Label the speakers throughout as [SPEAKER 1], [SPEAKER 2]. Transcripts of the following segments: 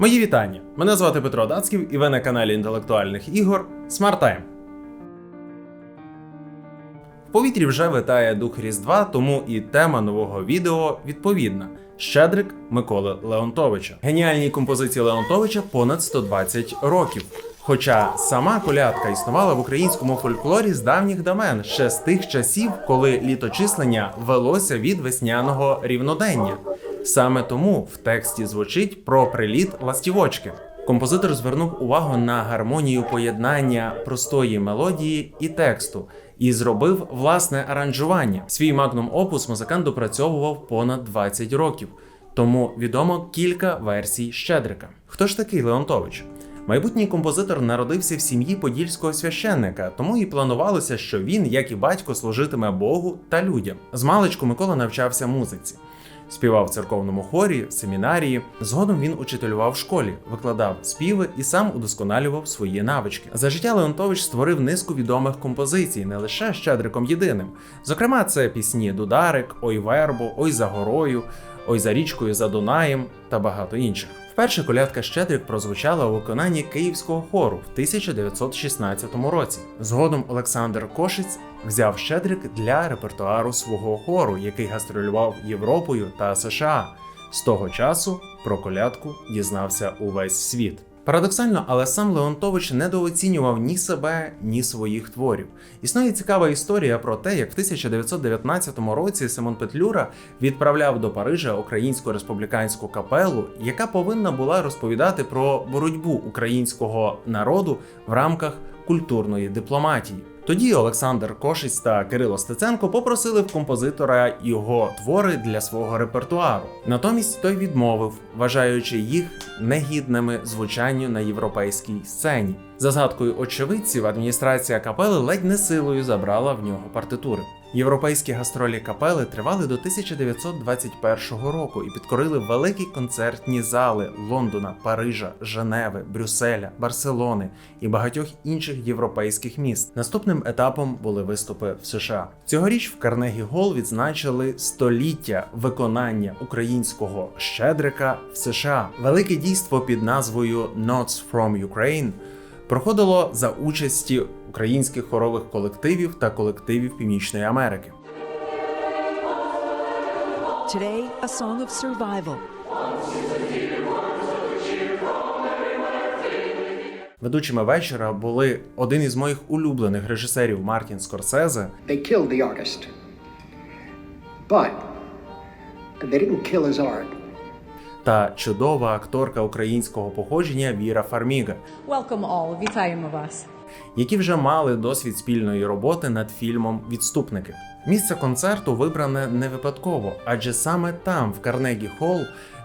[SPEAKER 1] Мої вітання! Мене звати Петро Дацьків і ви на каналі інтелектуальних ігор Smart Time. В повітрі вже витає дух Різдва, тому і тема нового відео відповідна: Щедрик Миколи Леонтовича. Геніальній композиції Леонтовича понад 120 років. Хоча сама колядка існувала в українському фольклорі з давніх давен, ще з тих часів, коли літочислення велося від весняного рівнодення. Саме тому в тексті звучить про приліт ластівочки. Композитор звернув увагу на гармонію поєднання простої мелодії і тексту і зробив власне аранжування. Свій магнум опус музикант допрацьовував понад 20 років, тому відомо кілька версій Щедрика. Хто ж такий Леонтович? Майбутній композитор народився в сім'ї подільського священника, тому і планувалося, що він, як і батько, служитиме Богу та людям. З маличку Микола навчався музиці. Співав в церковному хорі, семінарії. Згодом він учителював в школі, викладав співи і сам удосконалював свої навички. За життя Леонтович створив низку відомих композицій, не лише щедриком єдиним. Зокрема, це пісні Дударик, Ой Вербо, Ой за горою, Ой за річкою за Дунаєм та багато інших. Вперше колядка Щедрик прозвучала у виконанні Київського хору в 1916 році. Згодом Олександр Кошиць взяв Щедрик для репертуару свого хору, який гастролював Європою та США. З того часу про колядку дізнався увесь світ. Парадоксально, але сам Леонтович недооцінював ні себе, ні своїх творів. Існує цікава історія про те, як в 1919 році Симон Петлюра відправляв до Парижа українську республіканську капелу, яка повинна була розповідати про боротьбу українського народу в рамках культурної дипломатії. Тоді Олександр Кошиць та Кирило Стеценко попросили в композитора його твори для свого репертуару. Натомість той відмовив, вважаючи їх негідними звучанню на європейській сцені. За згадкою очевидців, адміністрація капели ледь не силою забрала в нього партитури. Європейські гастролі капели тривали до 1921 року і підкорили великі концертні зали Лондона, Парижа, Женеви, Брюсселя, Барселони і багатьох інших європейських міст. Наступним етапом були виступи в США. Цьогоріч в Карнегі Гол відзначили століття виконання українського щедрика в США. Велике дійство під назвою Notes from Ukraine проходило за участі українських хорових колективів та колективів Північної Америки.
[SPEAKER 2] Today, a song of survival.
[SPEAKER 1] Ведучими вечора були один із моїх улюблених режисерів Мартін Скорсезе
[SPEAKER 3] They killed the artist. But they didn't kill his art.
[SPEAKER 1] та чудова акторка українського походження Віра Фарміга,
[SPEAKER 4] Welcome all. Вітаємо вас.
[SPEAKER 1] Які вже мали досвід спільної роботи над фільмом Відступники. Місце концерту вибране не випадково, адже саме там, в Карнегі Холл,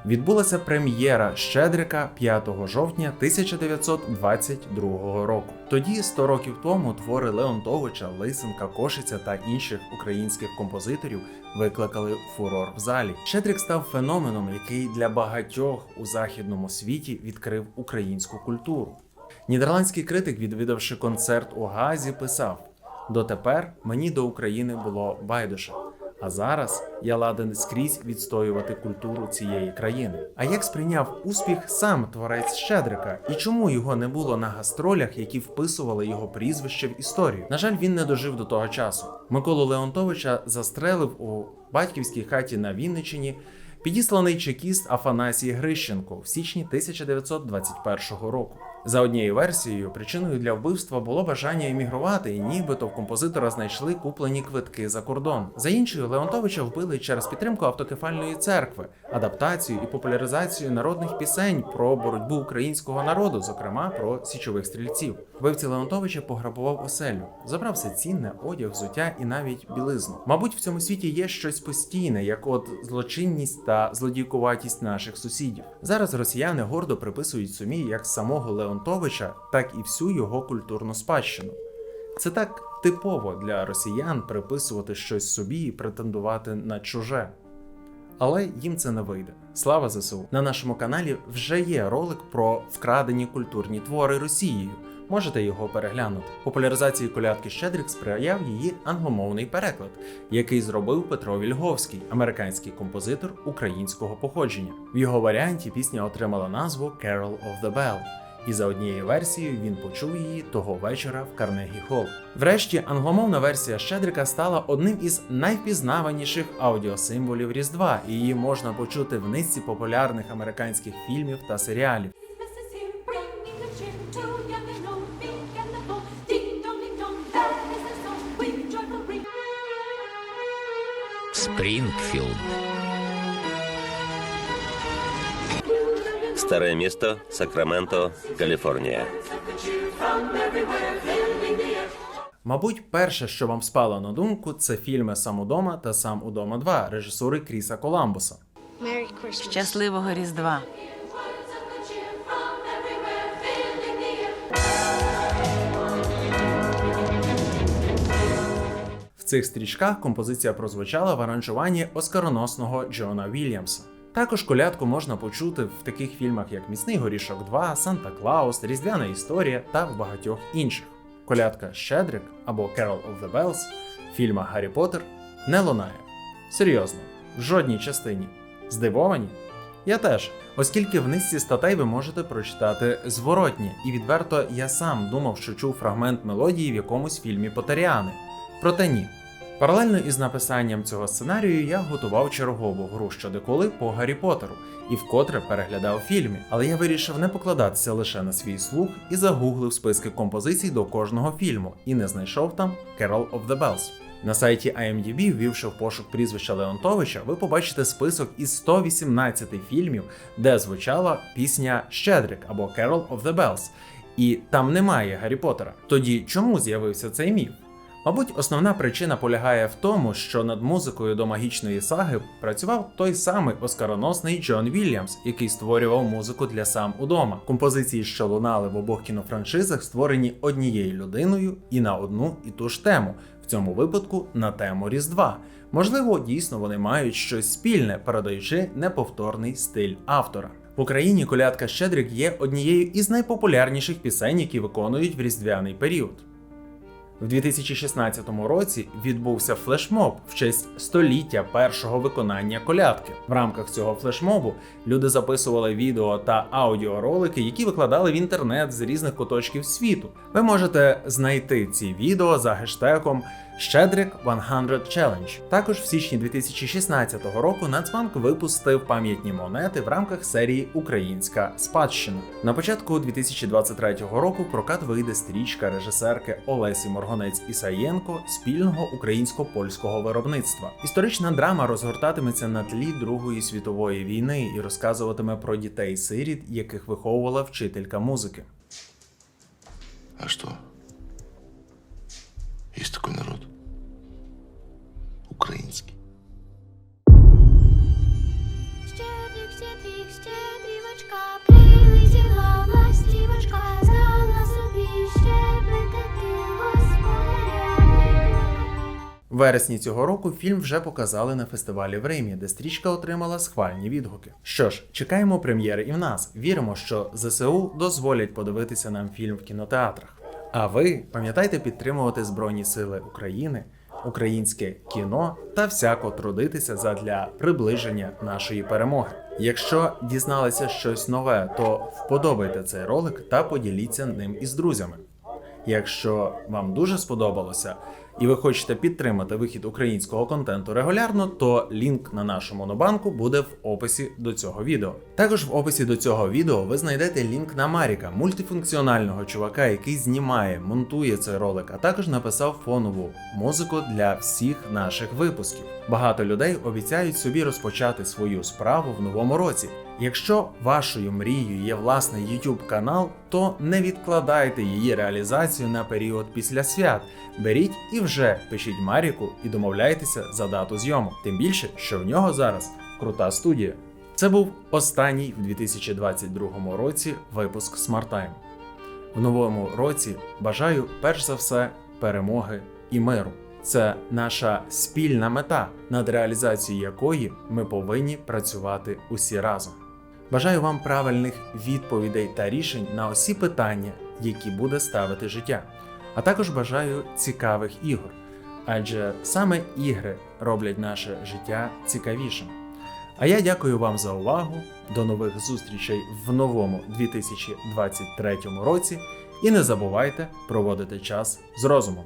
[SPEAKER 1] відбулася прем'єра Щедрика 5 жовтня 1922 року. Тоді, 100 років тому, твори Леонтовича, Лисенка, Кошиця та інших українських композиторів викликали фурор в залі. Щедрик став феноменом, який для багатьох у західному світі відкрив українську культуру. Нідерландський критик, відвідавши концерт у Газі, писав: Дотепер мені до України було байдуже. А зараз я ладен скрізь відстоювати культуру цієї країни. А як сприйняв успіх сам творець Щедрика, і чому його не було на гастролях, які вписували його прізвище в історію? На жаль, він не дожив до того часу. Миколу Леонтовича застрелив у батьківській хаті на Вінниччині підісланий чекіст Афанасій Грищенко в січні 1921 року. За однією версією, причиною для вбивства було бажання емігрувати, і нібито в композитора знайшли куплені квитки за кордон. За іншою, Леонтовича вбили через підтримку автокефальної церкви, адаптацію і популяризацію народних пісень про боротьбу українського народу, зокрема про січових стрільців. Вбивці Леонтовича пограбував оселю, забрав все цінне, одяг, взуття і навіть білизну. Мабуть, в цьому світі є щось постійне, як от злочинність та злодійкуватість наших сусідів. Зараз росіяни гордо приписують сумі як самого Леонтовича, так і всю його культурну спадщину. Це так типово для росіян приписувати щось собі і претендувати на чуже. Але їм це не вийде. Слава ЗСУ! На нашому каналі вже є ролик про вкрадені культурні твори Росією. можете його переглянути. Популяризації колядки Щедрик сприяв її англомовний переклад, який зробив Петро Вільговський, американський композитор українського походження. В його варіанті пісня отримала назву Carol of the Bell. І за однією версією він почув її того вечора в Карнегі Холл. Врешті англомовна версія Щедрика стала одним із найвпізнаваніших аудіосимволів Різдва, і її можна почути в низці популярних американських фільмів та серіалів.
[SPEAKER 5] Christmas
[SPEAKER 6] Старе місто, Сакраменто, Каліфорнія.
[SPEAKER 1] Мабуть, перше, що вам спало на думку, це фільми Сам удома та Сам удома 2 режисури Кріса Коламбуса.
[SPEAKER 7] Щасливого Різдва!
[SPEAKER 1] В цих стрічках композиція прозвучала в аранжуванні оскароносного Джона Вільямса. Також колядку можна почути в таких фільмах, як Міцний горішок 2, Санта Клаус, Різдвяна історія та в багатьох інших. Колядка Щедрик або Carol of the Bells фільма Гаррі Поттер не лунає. Серйозно, в жодній частині. Здивовані? Я теж, оскільки в низці статей ви можете прочитати зворотні, і відверто я сам думав, що чув фрагмент мелодії в якомусь фільмі Потеріани. Проте ні. Паралельно із написанням цього сценарію я готував чергову гру щодеколи по Гаррі Поттеру і вкотре переглядав фільми, але я вирішив не покладатися лише на свій слух і загуглив списки композицій до кожного фільму і не знайшов там Carol of the Bells. На сайті IMDb, ввівши в пошук прізвища Леонтовича, ви побачите список із 118 фільмів, де звучала пісня Щедрик або Carol of the Bells, і там немає Гаррі Поттера. Тоді чому з'явився цей міф? Мабуть, основна причина полягає в тому, що над музикою до магічної саги працював той самий оскароносний Джон Вільямс, який створював музику для сам удома. Композиції, що лунали в обох кінофраншизах, створені однією людиною і на одну і ту ж тему. В цьому випадку на тему Різдва. Можливо, дійсно вони мають щось спільне, передаючи неповторний стиль автора. В Україні колядка Щедрик є однією із найпопулярніших пісень, які виконують в різдвяний період. В 2016 році відбувся флешмоб в честь століття першого виконання колядки. В рамках цього флешмобу люди записували відео та аудіоролики, які викладали в інтернет з різних куточків світу. Ви можете знайти ці відео за гештегом Щедрик 100 Challenge. Також в січні 2016 року Нацбанк випустив пам'ятні монети в рамках серії Українська спадщина. На початку 2023 року прокат вийде стрічка режисерки Олесі Моргонець Ісаєнко спільного українсько-польського виробництва. Історична драма розгортатиметься на тлі Другої світової війни і розказуватиме про дітей-сиріт, яких виховувала вчителька музики.
[SPEAKER 8] А что? Есть такой народ.
[SPEAKER 1] Вересні цього року фільм вже показали на фестивалі в Римі, де стрічка отримала схвальні відгуки. Що ж, чекаємо прем'єри і в нас. Віримо, що ЗСУ дозволять подивитися нам фільм в кінотеатрах. А ви пам'ятайте підтримувати Збройні Сили України, українське кіно та всяко трудитися задля приближення нашої перемоги. Якщо дізналися щось нове, то вподобайте цей ролик та поділіться ним із друзями. Якщо вам дуже сподобалося і ви хочете підтримати вихід українського контенту регулярно, то лінк на нашу монобанку буде в описі до цього відео. Також в описі до цього відео ви знайдете лінк на Маріка, мультифункціонального чувака, який знімає, монтує цей ролик, а також написав фонову музику для всіх наших випусків. Багато людей обіцяють собі розпочати свою справу в новому році. Якщо вашою мрією є власний YouTube канал, то не відкладайте її реалізацію на період після свят. Беріть і вже пишіть Маріку і домовляйтеся за дату зйомок. Тим більше, що в нього зараз крута студія. Це був останній в 2022 році випуск Smart Time. В новому році бажаю перш за все перемоги і миру. Це наша спільна мета, над реалізацією якої ми повинні працювати усі разом. Бажаю вам правильних відповідей та рішень на усі питання, які буде ставити життя. А також бажаю цікавих ігор, адже саме ігри роблять наше життя цікавішим. А я дякую вам за увагу. До нових зустрічей в новому 2023 році. І не забувайте проводити час з розумом.